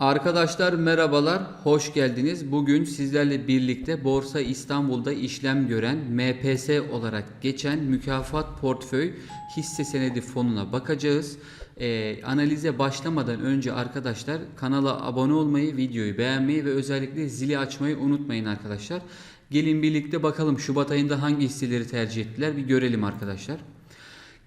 Arkadaşlar merhabalar, hoş geldiniz. Bugün sizlerle birlikte Borsa İstanbul'da işlem gören MPS olarak geçen mükafat portföy hisse senedi fonuna bakacağız. Ee, analize başlamadan önce arkadaşlar kanala abone olmayı, videoyu beğenmeyi ve özellikle zili açmayı unutmayın arkadaşlar. Gelin birlikte bakalım Şubat ayında hangi hisseleri tercih ettiler bir görelim arkadaşlar.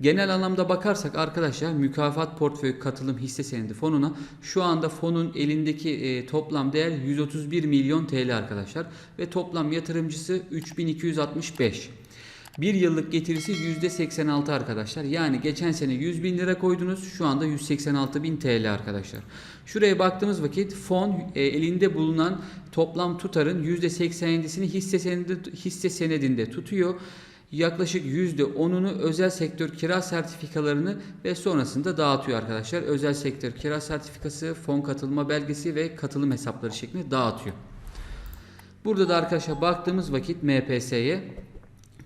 Genel anlamda bakarsak arkadaşlar mükafat portföy katılım hisse senedi fonuna şu anda fonun elindeki e, toplam değer 131 milyon TL arkadaşlar ve toplam yatırımcısı 3265. Bir yıllık getirisi %86 arkadaşlar. Yani geçen sene 100 bin lira koydunuz şu anda 186 bin TL arkadaşlar. Şuraya baktığımız vakit fon e, elinde bulunan toplam tutarın %87'sini hisse, senedi, hisse senedinde tutuyor. Yaklaşık %10'unu özel sektör kira sertifikalarını ve sonrasında dağıtıyor arkadaşlar. Özel sektör kira sertifikası, fon katılma belgesi ve katılım hesapları şeklinde dağıtıyor. Burada da arkadaşlar baktığımız vakit MPS'ye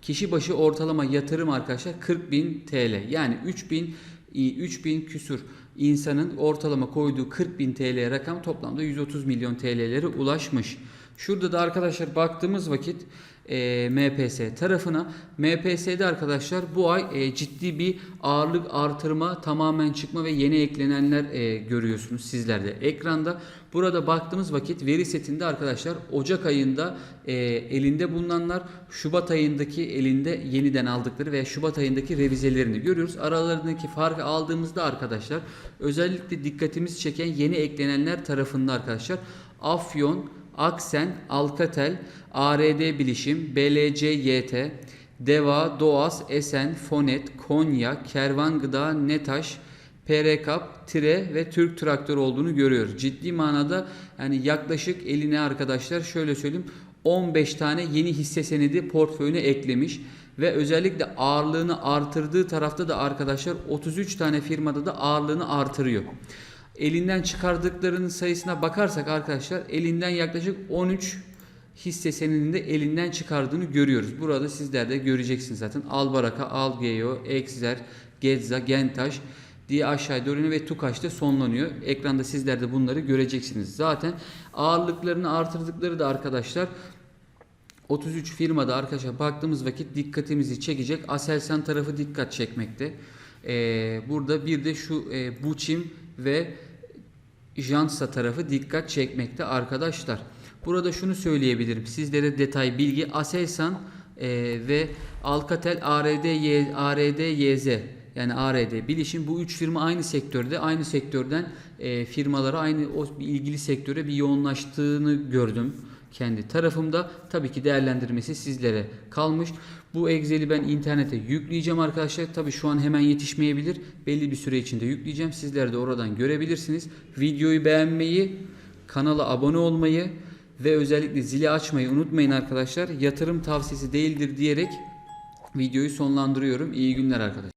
kişi başı ortalama yatırım arkadaşlar 40.000 TL. Yani 3000 3000 küsur insanın ortalama koyduğu 40.000 TL rakam toplamda 130 milyon TL'lere ulaşmış. Şurada da arkadaşlar baktığımız vakit e, MPS tarafına MPS'de arkadaşlar bu ay e, ciddi bir ağırlık artırma tamamen çıkma ve yeni eklenenler e, görüyorsunuz sizler de ekranda. Burada baktığımız vakit veri setinde arkadaşlar Ocak ayında e, elinde bulunanlar Şubat ayındaki elinde yeniden aldıkları veya Şubat ayındaki revizelerini görüyoruz. Aralarındaki farkı aldığımızda arkadaşlar özellikle dikkatimizi çeken yeni eklenenler tarafında arkadaşlar Afyon, Aksen, Alcatel, ARD Bilişim, BLCYT, Deva, Doğas, Esen, Fonet, Konya, Kervan Gıda, Netaş, PRKAP, Tire ve Türk Traktör olduğunu görüyoruz. Ciddi manada yani yaklaşık eline arkadaşlar şöyle söyleyeyim 15 tane yeni hisse senedi portföyüne eklemiş ve özellikle ağırlığını artırdığı tarafta da arkadaşlar 33 tane firmada da ağırlığını artırıyor. Elinden çıkardıklarının sayısına bakarsak arkadaşlar elinden yaklaşık 13 hisse senedinde elinden çıkardığını görüyoruz. Burada sizler de göreceksiniz zaten. Albaraka, Algeo, Exer, Getza, Gentaş diye aşağı doğru ve Tukaş'ta sonlanıyor. Ekranda sizler de bunları göreceksiniz. Zaten ağırlıklarını artırdıkları da arkadaşlar 33 firmada arkadaşlar baktığımız vakit dikkatimizi çekecek. Aselsan tarafı dikkat çekmekte. Ee, burada bir de şu e, Buçim ve Jansa tarafı dikkat çekmekte arkadaşlar. Burada şunu söyleyebilirim. Sizlere detay bilgi Aselsan e, ve Alcatel ARD, Y, ARD YZ yani ARD Bilişim bu üç firma aynı sektörde aynı sektörden e, firmalara aynı o ilgili sektöre bir yoğunlaştığını gördüm kendi tarafımda. Tabii ki değerlendirmesi sizlere kalmış. Bu Excel'i ben internete yükleyeceğim arkadaşlar. Tabii şu an hemen yetişmeyebilir. Belli bir süre içinde yükleyeceğim. Sizler de oradan görebilirsiniz. Videoyu beğenmeyi, kanala abone olmayı ve özellikle zili açmayı unutmayın arkadaşlar. Yatırım tavsiyesi değildir diyerek videoyu sonlandırıyorum. İyi günler arkadaşlar.